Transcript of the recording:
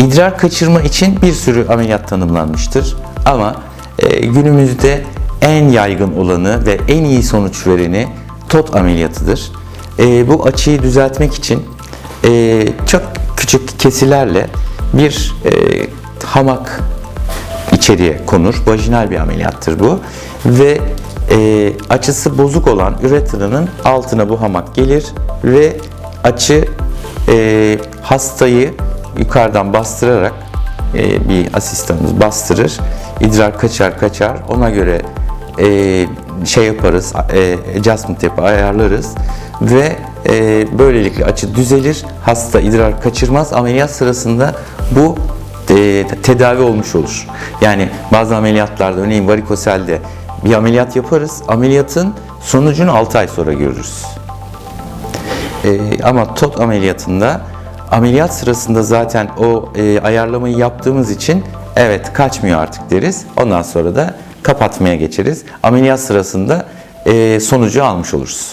İdrar kaçırma için bir sürü ameliyat tanımlanmıştır. Ama e, günümüzde en yaygın olanı ve en iyi sonuç vereni TOT ameliyatıdır. E, bu açıyı düzeltmek için e, çok küçük kesilerle bir e, hamak içeriye konur. Vajinal bir ameliyattır bu. Ve e, açısı bozuk olan üretranın altına bu hamak gelir ve açı e, hastayı yukarıdan bastırarak e, bir asistanımız bastırır. İdrar kaçar kaçar. Ona göre e, şey yaparız, e, adjustment yapı ayarlarız ve e, böylelikle açı düzelir. Hasta idrar kaçırmaz. Ameliyat sırasında bu e, tedavi olmuş olur. Yani bazı ameliyatlarda örneğin varikoselde bir ameliyat yaparız. Ameliyatın sonucunu 6 ay sonra görürüz. E, ama TOT ameliyatında ameliyat sırasında zaten o e, ayarlamayı yaptığımız için evet kaçmıyor artık deriz. Ondan sonra da kapatmaya geçeriz. Ameliyat sırasında e, sonucu almış oluruz.